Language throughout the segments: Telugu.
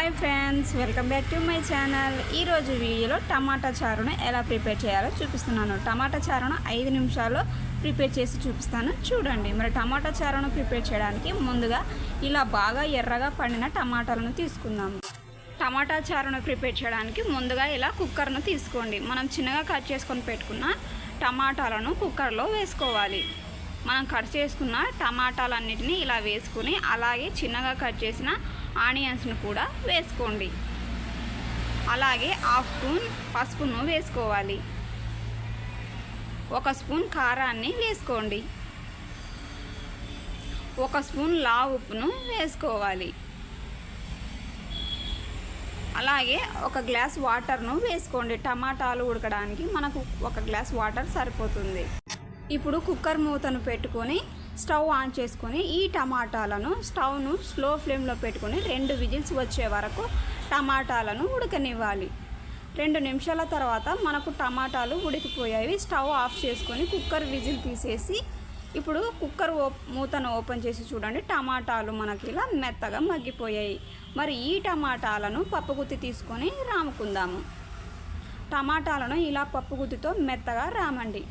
Hi friends welcome back to my channel. ఈరోజు వీడియోలో టమాటా చారును ఎలా ప్రిపేర్ చేయాలో చూపిస్తున్నాను. టమాటా చారును ఐదు నిమిషాల్లో ప్రిపేర్ చేసి చూపిస్తాను. చూడండి మరి టమాటా చారును ప్రిపేర్ చేయడానికి ముందుగా ఇలా బాగా ఎర్రగా పండిన టమాటాలను తీసుకుందాము టమాటా చారును ప్రిపేర్ చేయడానికి ముందుగా ఇలా కుక్కర్ను తీసుకోండి. మనం చిన్నగా కట్ చేసుకొని పెట్టుకున్న టమాటాలను కుక్కర్లో వేసుకోవాలి. మనం కట్ చేసుకున్న టమాటాలన్నిటిని ఇలా వేసుకుని అలాగే చిన్నగా కట్ చేసిన ఆనియన్స్ను కూడా వేసుకోండి. అలాగే హాఫ్ స్పూన్ పసుపును వేసుకోవాలి. ఒక స్పూన్ కారాన్ని వేసుకోండి. ఒక స్పూన్ లా ఉప్పును వేసుకోవాలి. అలాగే ఒక గ్లాస్ వాటర్ను వేసుకోండి. టమాటాలు ఉడకడానికి మనకు ఒక గ్లాస్ వాటర్ సరిపోతుంది. ఇప్పుడు కుక్కర్ మూతను పెట్టుకొని స్టవ్ ఆన్ చేసుకొని ఈ టమాటాలను స్టవ్ను స్లో ఫ్లేమ్లో పెట్టుకొని రెండు విజిల్స్ వచ్చే వరకు టమాటాలను ఉడకనివ్వాలి. రెండు నిమిషాల తర్వాత మనకు టమాటాలు ఉడికిపోయాయి. స్టవ్ ఆఫ్ చేసుకొని కుక్కర్ విజిల్ తీసేసి ఇప్పుడు కుక్కర్ ఓ మూతను ఓపెన్ చేసి చూడండి. టమాటాలు మనకి ఇలా మెత్తగా మగ్గిపోయాయి. మరి ఈ టమాటాలను పప్పుగుత్తి తీసుకొని రాముకుందాము. టమాటాలను ఇలా పప్పుగుత్తితో మెత్తగా రామండి.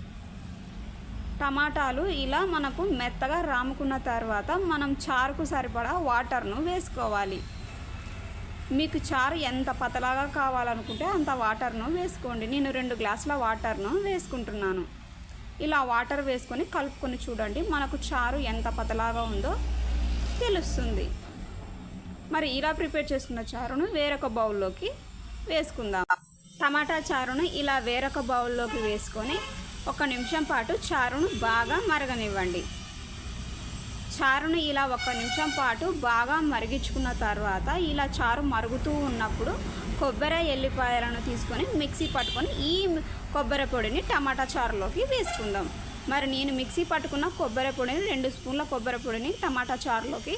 టమాటాలు ఇలా మనకు మెత్తగా రాముకున్న తర్వాత మనం చారుకు సరిపడా వాటర్ను వేసుకోవాలి. మీకు చారు ఎంత పతలాగా కావాలనుకుంటే అంత వాటర్ను వేసుకోండి. నేను రెండు గ్లాసుల వాటర్ను వేసుకుంటున్నాను. ఇలా వాటర్ వేసుకొని కలుపుకొని చూడండి మనకు చారు ఎంత పతలాగా ఉందో తెలుస్తుంది. మరి ఇలా ప్రిపేర్ చేసుకున్న చారును వేరొక బౌల్లోకి వేసుకుందాం. టమాటా చారును ఇలా వేరొక బౌల్లోకి వేసుకొని ఒక నిమిషం పాటు చారును బాగా మరగనివ్వండి. చారును ఇలా ఒక నిమిషం పాటు బాగా మరిగించుకున్న తర్వాత ఇలా చారు మరుగుతూ ఉన్నప్పుడు కొబ్బరి ఎల్లిపాయలను తీసుకొని మిక్సీ పట్టుకొని ఈ కొబ్బరి పొడిని టమాటా చారులోకి వేసుకుందాం. మరి నేను మిక్సీ పట్టుకున్న కొబ్బరి పొడిని రెండు స్పూన్ల కొబ్బరి పొడిని టమాటా చారులోకి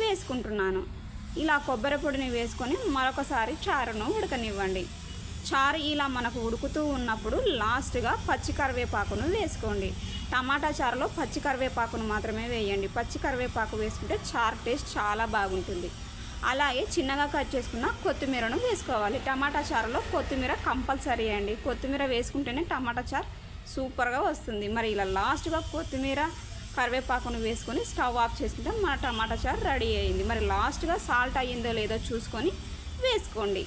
వేసుకుంటున్నాను. ఇలా కొబ్బరి పొడిని వేసుకొని మరొకసారి చారును ఉడకనివ్వండి. చారు ఇలా మనకు ఉడుకుతూ ఉన్నప్పుడు లాస్ట్గా పచ్చి కరివేపాకును వేసుకోండి. టమాటా చారులో పచ్చి కరివేపాకును మాత్రమే వేయండి. పచ్చి కరివేపాకు వేసుకుంటే చారు టేస్ట్ చాలా బాగుంటుంది. అలాగే చిన్నగా కట్ చేసుకున్న కొత్తిమీరను వేసుకోవాలి. టమాటా చారులో కొత్తిమీర కంపల్సరీ అండి. కొత్తిమీర వేసుకుంటేనే టమాటా చారు సూపర్గా వస్తుంది. మరి ఇలా లాస్ట్గా కొత్తిమీర కరివేపాకును వేసుకొని స్టవ్ ఆఫ్ చేసుకుంటే మన టమాటా చారు రెడీ అయింది. మరి లాస్ట్గా సాల్ట్ అయ్యిందో లేదో చూసుకొని వేసుకోండి.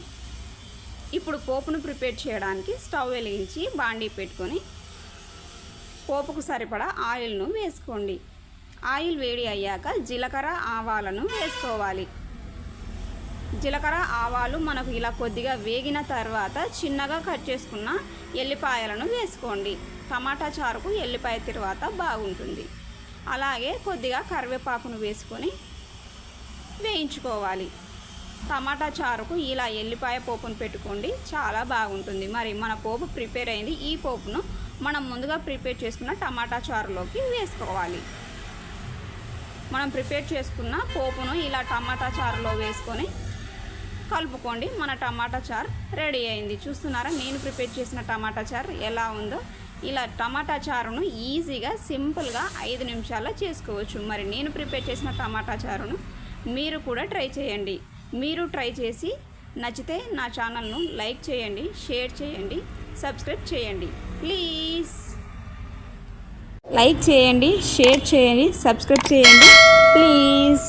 ఇప్పుడు పోపును ప్రిపేర్ చేయడానికి స్టవ్ వెలిగించి బాండీ పెట్టుకొని పోపుకు సరిపడా ఆయిల్ను వేసుకోండి. ఆయిల్ వేడి అయ్యాక జీలకర్ర ఆవాలను వేసుకోవాలి. జీలకర్ర ఆవాలు మనకు ఇలా కొద్దిగా వేగిన తర్వాత చిన్నగా కట్ చేసుకున్న ఎల్లిపాయలను వేసుకోండి. టమాటా చారుకు ఎల్లిపాయ తర్వాత బాగుంటుంది. అలాగే కొద్దిగా కరివేపాకును వేసుకొని వేయించుకోవాలి. టమాటా చారుకు ఇలా ఎల్లిపాయ పోపును పెట్టుకోండి. చాలా బాగుంటుంది. మరి మన పోపు ప్రిపేర్ అయింది. ఈ పోపును మనం ముందుగా ప్రిపేర్ చేసుకున్న టమాటా చారులోకి వేసుకోవాలి. మనం ప్రిపేర్ చేసుకున్న పోపును ఇలా టమాటా చారులో వేసుకొని కలుపుకోండి. మన టమాటా చారు రెడీ అయింది. చూస్తున్నారా? నేను ప్రిపేర్ చేసిన టమాటా చారు ఎలా ఉందో. ఇలా టమాటా చారును ఈజీగా సింపుల్గా ఐదు నిమిషాల్లో చేసుకోవచ్చు. మరి నేను ప్రిపేర్ చేసిన టమాటా చారును మీరు కూడా ట్రై చేయండి. మీరు ట్రై చేసి నచ్చితే నా ఛానల్ను లైక్ చేయండి షేర్ చేయండి సబ్స్క్రైబ్ చేయండి. ప్లీజ్. లైక్ చేయండి షేర్ చేయండి సబ్స్క్రైబ్ చేయండి. ప్లీజ్.